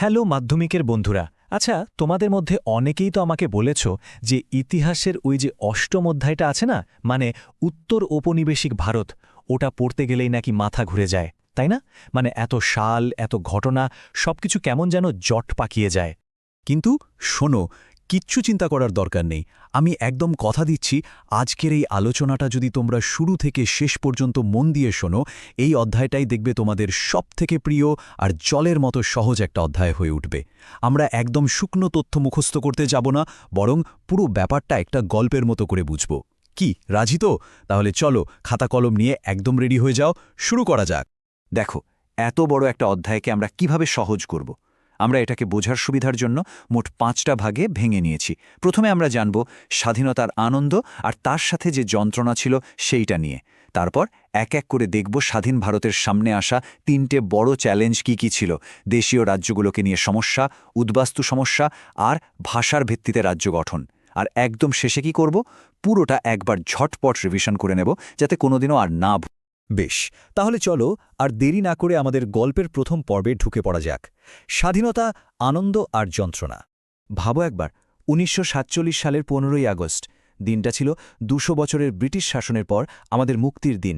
Hello মাধ্যমিকের বন্ধুরা আচ্ছা তোমাদের মধ্যে অনেকেই তো আমাকে বলেছ যে ইতিহাসের ওই যে অষ্টম অধ্যায়টা আছে না মানে উত্তর ঔপনিবেশিক ভারত, ওটা পড়তে গেলেই নাকি মাথা ঘুরে যায়, তাই না? মানে এত সাল, এত ঘটনা, সবকিছু কেমন যেন জট পাকিয়ে যায়। কিন্তু শোনো কিচ্ছু চিন্তা করার দরকার নেই। আমি একদম কথা দিচ্ছি, আজকের এই আলোচনাটা যদি তোমরা শুরু থেকে শেষ পর্যন্ত মন দিয়ে শোনো, এই অধ্যায়টাই দেখবে তোমাদের সবথেকে প্রিয় আর জলের মতো সহজ একটা অধ্যায় হয়ে উঠবে। আমরা একদম শুকনো তথ্য মুখস্থ করতে যাব না, বরং পুরো ব্যাপারটা একটা গল্পের মতো করে বুঝব। কি, রাজি তো? তাহলে চলো, খাতা কলম নিয়ে একদম রেডি হয়ে যাও, শুরু করা যাক। দেখো, এত বড় একটা অধ্যায়কে আমরা কীভাবে সহজ করব? আমরা এটাকে বোঝার সুবিধার জন্য মোট পাঁচটা ভাগে ভেঙে নিয়েছি। প্রথমে আমরা জানব স্বাধীনতার আনন্দ আর তার সাথে যে যন্ত্রণা ছিল সেইটা নিয়ে। তারপর এক এক করে দেখব স্বাধীন ভারতের সামনে আসা তিনটে বড় চ্যালেঞ্জ কি কি ছিল। দেশীয় রাজ্যগুলোকে নিয়ে সমস্যা, উদ্বাস্তু সমস্যা আর ভাষার ভিত্তিতে রাজ্য গঠন। আর একদম শেষে কি করব? পুরোটা একবার ঝটপট রিভিশন করে নেব, যাতে কোনোদিনও আর না বেশ, তাহলে চলো আর দেরি না করে আমাদের গল্পের প্রথম পর্বে ঢুকে পড়া যাক। স্বাধীনতা, আনন্দ আর যন্ত্রণা। ভাবো একবার, উনিশশো সাতচল্লিশ সালের পনেরোই আগস্ট, দিনটা ছিল দুশো বছরের ব্রিটিশ শাসনের পর আমাদের মুক্তির দিন।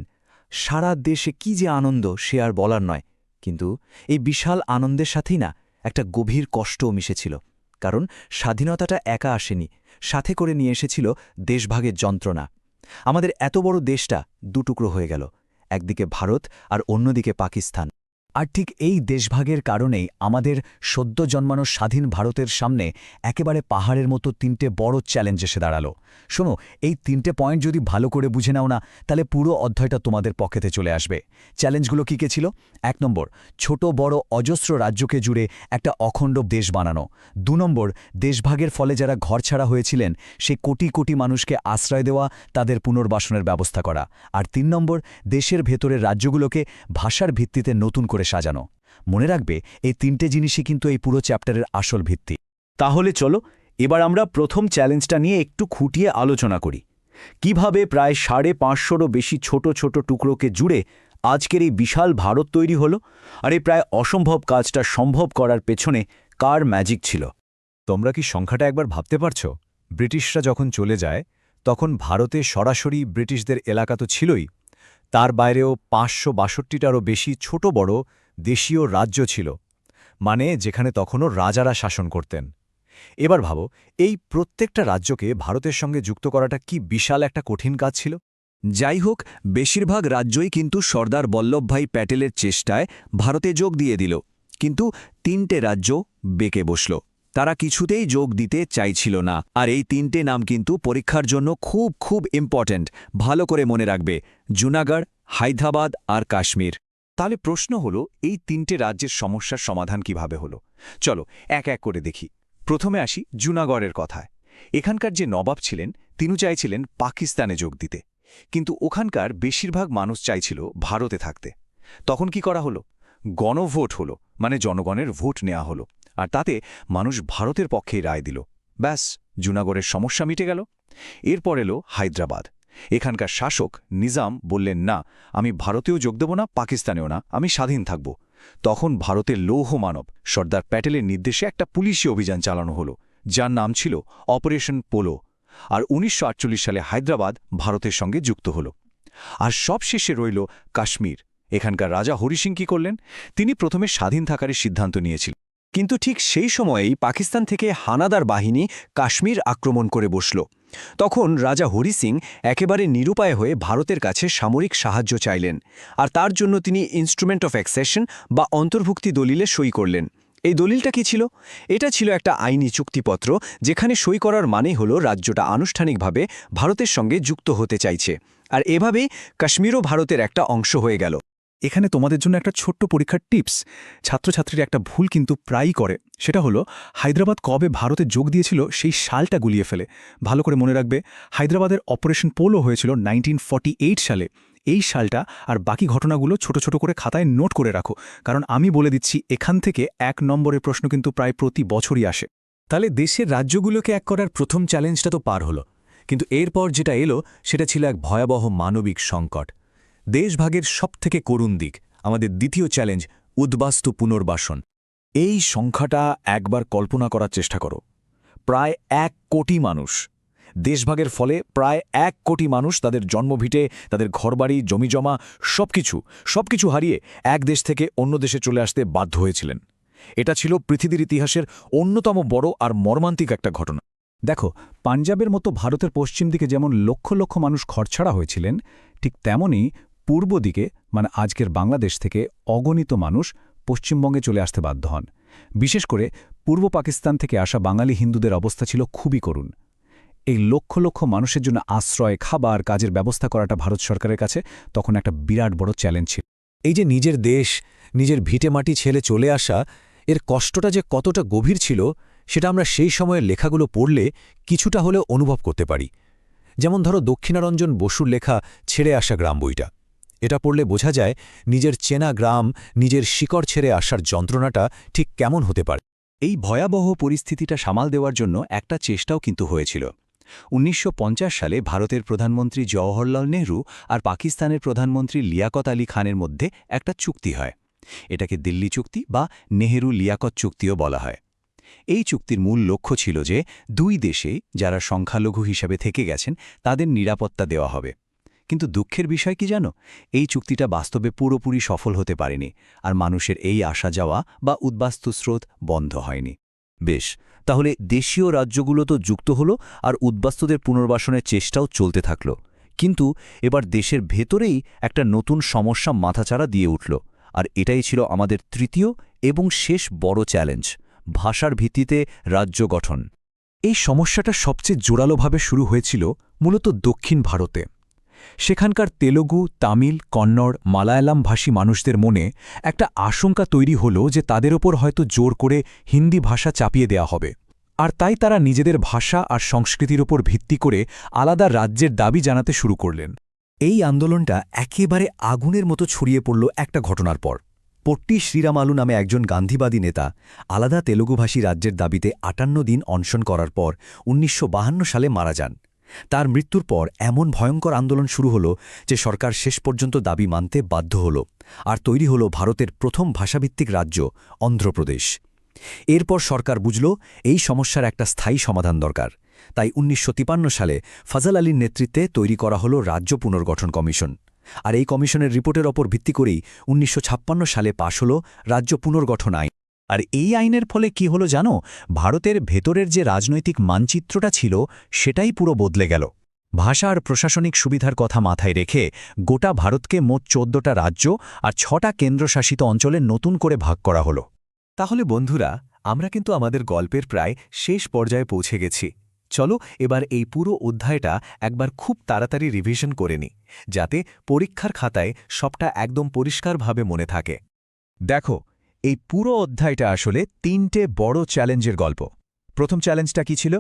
সারা দেশে কি যে আনন্দ সে আর বলার নয়, কিন্তু এই বিশাল আনন্দের সাথেই না একটা গভীর কষ্টও মিশেছিল, কারণ স্বাধীনতাটা একা আসেনি, সাথে করে নিয়ে এসেছিল দেশভাগের যন্ত্রণা। আমাদের এত বড় দেশটা দুটুকরো হয়ে গেল একদিকে ভারত আর অন্যদিকে পাকিস্তান। আর ঠিক এই দেশভাগের কারণেই আমাদের সদ্য জন্মানো স্বাধীন ভারতের সামনে একেবারে পাহাড়ের মতো তিনটে বড় চ্যালেঞ্জ এসে দাঁড়াল। শোনো, এই তিনটে পয়েন্ট যদি ভালো করে বুঝে নাও না, তাহলে পুরো অধ্যায়টা তোমাদের পকেতে চলে আসবে। চ্যালেঞ্জগুলো কী কে ছিল? এক নম্বর, ছোট বড় অজস্র রাজ্যকে জুড়ে একটা অখণ্ড দেশ বানানো। দু নম্বর, দেশভাগের ফলে যারা ঘরছাড়া হয়েছিলেন, সে কোটি কোটি মানুষকে আশ্রয় দেওয়া, তাদের পুনর্বাসনের ব্যবস্থা করা। আর তিন নম্বর, দেশের ভেতরের রাজ্যগুলোকে ভাষার ভিত্তিতে নতুন করে সাজানো। মনে রাখবে, এই তিনটে জিনিসই কিন্তু এই পুরো চ্যাপ্টারের আসল ভিত্তি। তাহলে চলো, এবার আমরা প্রথম চ্যালেঞ্জটা নিয়ে একটু খুঁটিয়ে আলোচনা করি। কীভাবে প্রায় সাড়ে পাঁচশোরও বেশি ছোট ছোট টুকরোকে জুড়ে আজকের এই বিশাল ভারত তৈরি হলো আর এই প্রায় অসম্ভব কাজটা সম্ভব করার পেছনে কার ম্যাজিক ছিল? তোমরা কি সংখ্যাটা একবার ভাবতে পারছ? ব্রিটিশরা যখন চলে যায়, তখন ভারতে সরাসরি ব্রিটিশদের এলাকা তো ছিলই তার বাইরেও পাঁচশো বাষট্টিটারও বেশি ছোট বড় দেশীয় রাজ্য ছিল মানে যেখানে তখনও রাজারা শাসন করতেন। এবার ভাবো, এই প্রত্যেকটা রাজ্যকে ভারতের সঙ্গে যুক্ত করাটা কি বিশাল একটা কঠিন কাজ ছিল? যাই হোক, বেশিরভাগ রাজ্যই কিন্তু সর্দার বল্লভভাই প্যাটেলের চেষ্টায় ভারতে যোগ দিয়ে দিল, কিন্তু তিনটে রাজ্য বেঁকে বসল। তারা কিছুতেই যোগ দিতে চাইছিল না, আর এই তিনটে নাম কিন্তু পরীক্ষার জন্য খুব খুব ইম্পর্ট্যান্ট ভালো করে মনে রাখবে, জুনাগড়, হায়দ্রাবাদ আর কাশ্মীর। তাহলে প্রশ্ন হলো, এই তিনটে রাজ্যের সমস্যার সমাধান কীভাবে হলো? চলো এক এক করে দেখি। প্রথমে আসি জুনাগড়ের কথায়। এখানকার যে নবাব ছিলেন তিনি চাইছিলেন পাকিস্তানে যোগ দিতে। কিন্তু ওখানকার বেশিরভাগ মানুষ চাইছিল ভারতে থাকতে। তখন কি করা হলো? গণভোট হলো মানে জনগণের ভোট নেওয়া হলো। আর তাতে মানুষ ভারতের পক্ষেই রায় দিল। ব্যাস, জুনাগড়ের সমস্যা মিটে গেল। এরপর এলো হায়দ্রাবাদ। এখানকার শাসক নিজাম বললেন, না, আমি ভারতেও যোগ দেব না, পাকিস্তানেও না, আমি স্বাধীন থাকব। তখন ভারতের লৌহ মানব সর্দার প্যাটেলের নির্দেশে একটা পুলিশি অভিযান চালানো হলো, যার নাম ছিল অপারেশন পোলো, আর উনিশশো আটচল্লিশ সালে হায়দ্রাবাদ ভারতের সঙ্গে যুক্ত হল। আর সবশেষে রইল কাশ্মীর। এখানকার রাজা হরি সিং কি করলেন? তিনি প্রথমে স্বাধীন থাকারই সিদ্ধান্ত নিয়েছিলেন। কিন্তু ঠিক সেই সময়েই পাকিস্তান থেকে হানাদার বাহিনী কাশ্মীর আক্রমণ করে বসল। তখন রাজা হরি সিং একেবারে নিরুপায় হয়ে ভারতের কাছে সামরিক সাহায্য চাইলেন আর তার জন্য তিনি ইনস্ট্রুমেন্ট অফ অ্যাক্সেশন বা অন্তর্ভুক্তি দলিলে সই করলেন। এই দলিলটা কি ছিল? এটা ছিল একটা আইনি চুক্তিপত্র যেখানে সই করার মানে হল রাজ্যটা আনুষ্ঠানিকভাবে ভারতের সঙ্গে যুক্ত হতে চাইছে। আর এভাবেই কাশ্মীরও ভারতের একটা অংশ হয়ে গেল। এখানে তোমাদের জন্য একটা ছোট্ট পরীক্ষার টিপস। ছাত্রছাত্রীরা একটা ভুল কিন্তু প্রায়ই করে। সেটা হলো, হায়দ্রাবাদ কবে ভারতে যোগ দিয়েছিল সেই সালটা গুলিয়ে ফেলে। ভালো করে মনে রাখবে, হায়দ্রাবাদের অপারেশন পোলো হয়েছিল নাইনটিন সালে। এই সালটা আর বাকি ঘটনাগুলো ছোট ছোট করে খাতায় নোট করে রাখো। কারণ আমি বলে দিচ্ছি, এখান থেকে এক নম্বরের প্রশ্ন কিন্তু প্রায় প্রতি বছরই আসে। তাহলে দেশের রাজ্যগুলোকে এক করার প্রথম চ্যালেঞ্জটা তো পার হলো। কিন্তু এরপর যেটা এলো, সেটা ছিল এক ভয়াবহ মানবিক সংকট। দেশভাগের সবথেকে করুণ দিক, আমাদের দ্বিতীয় চ্যালেঞ্জ, উদ্বাস্তু পুনর্বাসন। এই সংখ্যাটা একবার কল্পনা করার চেষ্টা করো। প্রায় এক কোটি মানুষ। দেশভাগের ফলে প্রায় এক কোটি মানুষ তাদের জন্মভিটে, তাদের ঘরবাড়ি, জমিজমা, সবকিছু সবকিছু হারিয়ে এক দেশ থেকে অন্য দেশে চলে আসতে বাধ্য হয়েছিলেন। এটা ছিল পৃথিবীর ইতিহাসের অন্যতম বড় আর মর্মান্তিক একটা ঘটনা। দেখো, পাঞ্জাবের মতো ভারতের পশ্চিম দিকে যেমন লক্ষ লক্ষ মানুষ খরছাড়া হয়েছিলেন, ঠিক তেমনই পূর্ব দিকে মানে আজকের বাংলাদেশ থেকে অগণিত মানুষ পশ্চিমবঙ্গে চলে আসতে বাধ্য হন। বিশেষ করে পূর্ব পাকিস্তান থেকে আসা বাঙালি হিন্দুদের অবস্থা ছিল খুবই করুণ। এই লক্ষ লক্ষ মানুষের জন্য আশ্রয়, খাবার, কাজের ব্যবস্থা করাটা ভারত সরকারের কাছে তখন একটা বিরাট বড় চ্যালেঞ্জ ছিল। এই যে নিজের দেশ, নিজের ভিটেমাটি ছেলে চলে আসা, এর কষ্টটা যে কতটা গভীর ছিল, সেটা আমরা সেই সময়ের লেখাগুলো পড়লে কিছুটা হলেও অনুভব করতে পারি। যেমন ধরো দক্ষিণারঞ্জন বসুর লেখা, ছেড়ে আসা গ্রাম বইটা। এটা পড়লে বোঝা যায় নিজের চেনা গ্রাম, নিজের শিকড় ছেড়ে আসার যন্ত্রণাটা ঠিক কেমন হতে পারে। এই ভয়াবহ পরিস্থিতিটা সামাল দেওয়ার জন্য একটা চেষ্টাও কিন্তু হয়েছিল। উনিশশো পঞ্চাশ সালে ভারতের প্রধানমন্ত্রী জওহরলাল নেহরু আর পাকিস্তানের প্রধানমন্ত্রী লিয়াকত আলী খানের মধ্যে একটা চুক্তি হয়। এটাকে দিল্লি চুক্তি বা নেহেরু লিয়াকত চুক্তিও বলা হয়। এই চুক্তির মূল লক্ষ্য ছিল যে দুই দেশে যারা সংখ্যালঘু হিসাবে থেকে গেছেন, তাদের নিরাপত্তা দেওয়া হবে। কিন্তু দুঃখের বিষয় কি জানো? এই চুক্তিটা বাস্তবে পুরোপুরি সফল হতে পারেনি আর মানুষের এই আসা যাওয়া বা উদ্বাস্তু স্রোত বন্ধ হয়নি। বেশ, তাহলে দেশীয় রাজ্যগুলো তো যুক্ত হলো আর উদ্বাস্তুদের পুনর্বাসনের চেষ্টাও চলতে থাকল। কিন্তু এবার দেশের ভেতরেই একটা নতুন সমস্যা মাথাচাড়া দিয়ে উঠল আর এটাই ছিল আমাদের তৃতীয় এবং শেষ বড় চ্যালেঞ্জ, ভাষার ভিত্তিতে রাজ্য গঠন। এই সমস্যাটা সবচেয়ে জোরালোভাবে শুরু হয়েছিল মূলত দক্ষিণ ভারতে। সেখানকার তেলুগু, তামিল, কন্নড়, মালায়ালাম ভাষী মানুষদের মনে একটা আশঙ্কা তৈরি হল যে তাদের ওপর হয়তো জোর করে হিন্দি ভাষা চাপিয়ে দেয়া হবে। আর তাই তারা নিজেদের ভাষা আর সংস্কৃতির ওপর ভিত্তি করে আলাদা রাজ্যের দাবি জানাতে শুরু করলেন। এই আন্দোলনটা একেবারে আগুনের মতো ছড়িয়ে পড়ল একটা ঘটনার পর। পট্টি শ্রীরাম আলু নামে একজন গান্ধীবাদী নেতা আলাদা তেলুগুভাষী রাজ্যের দাবিতে আটান্ন দিন অনশন করার পর উনিশশো সালে মারা যান। তার মৃত্যুর পর এমন ভয়ঙ্কর আন্দোলন শুরু হল যে সরকার শেষ পর্যন্ত দাবি মানতে বাধ্য হল আর তৈরি হল ভারতের প্রথম ভাষাভিত্তিক রাজ্য, অন্ধ্রপ্রদেশ। এরপর সরকার বুঝল এই সমস্যার একটা স্থায়ী সমাধান দরকার। তাই উনিশশো সালে ফজল আলীর নেতৃত্বে তৈরি করা হল রাজ্য পুনর্গঠন কমিশন। আর এই কমিশনের রিপোর্টের ওপর ভিত্তি করেই উনিশশো ছাপ্পান্ন সালে পাশ হল রাজ্য পুনর্গঠন আইন। আর এই আইনের ফলে কি হলো জানো? ভারতের ভেতরের যে রাজনৈতিক মানচিত্রটা ছিল, সেটাই পুরো বদলে গেল। ভাষা আর প্রশাসনিক সুবিধার কথা মাথায় রেখে গোটা ভারতকে মোট চোদ্দটা রাজ্য আর ছটা কেন্দ্রশাসিত অঞ্চলে নতুন করে ভাগ করা হলো। তাহলে বন্ধুরা, আমরা কিন্তু আমাদের গল্পের প্রায় শেষ পর্যায়ে পৌঁছে গেছি। চলো এবার এই পুরো অধ্যায়টা একবার খুব তাড়াতাড়ি রিভিশন করে নি যাতে পরীক্ষার খাতায় সবটা একদম পরিষ্কারভাবে মনে থাকে। দেখো এই পুরো অধ্যায়টা আসলে তিনটে বড় চ্যালেঞ্জের গল্প। প্রথম চ্যালেঞ্জটা কি ছিল?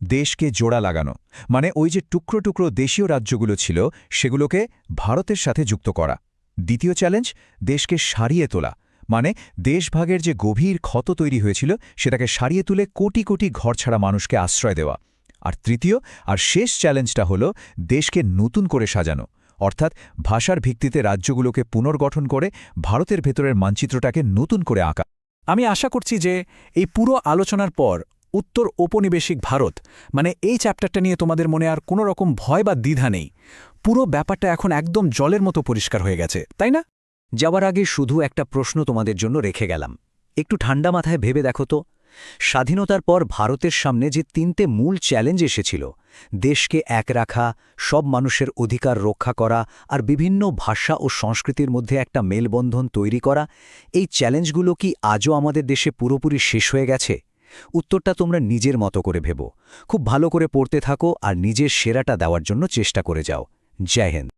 দেশকে জোড়া লাগানো। মানে ওই যে টুকরো টুকরো দেশীয় রাজ্যগুলো ছিল, সেগুলোকে ভারতের সাথে যুক্ত করা। দ্বিতীয় চ্যালেঞ্জ, দেশকে সারিয়ে তোলা। মানে দেশভাগের যে গভীর ক্ষত তৈরি হয়েছিল, সেটাকে সারিয়ে তুলে কোটি কোটি ঘরছাড়া মানুষকে আশ্রয় দেওয়া। আর তৃতীয় আর শেষ চ্যালেঞ্জটা হল, দেশকে নতুন করে সাজানো। অর্থাৎ ভাষার ভিত্তিতে রাজ্যগুলোকে পুনর্গঠন করে ভারতের ভেতরের মানচিত্রটাকে নতুন করে আঁকা। আমি আশা করছি যে এই পুরো আলোচনার পর উত্তর ঔপনিবেশিক ভারত মানে এই চ্যাপ্টারটা নিয়ে তোমাদের মনে আর কোনো রকম ভয় বা দ্বিধা নেই। পুরো ব্যাপারটা এখন একদম জলের মতো পরিষ্কার হয়ে গেছে, তাই না? যাওয়ার আগে শুধু একটা প্রশ্ন তোমাদের জন্য রেখে গেলাম। একটু ঠান্ডা মাথায় ভেবে দেখো তো। স্বাধীনতার পর ভারতের সামনে যে তিনটে মূল চ্যালেঞ্জ এসেছিল, দেশকে এক রাখা, সব মানুষের অধিকার রক্ষা করা আর বিভিন্ন ভাষা ও সংস্কৃতির মধ্যে একটা মেলবন্ধন তৈরি করা, এই চ্যালেঞ্জগুলো কি আজও আমাদের দেশে পুরোপুরি শেষ হয়ে গেছে? উত্তরটা তোমরা নিজের মতো করে ভেবো। খুব ভালো করে পড়তে থাকো আর নিজের সেরাটা দেওয়ার জন্য চেষ্টা করে যাও। জয় হিন্দ।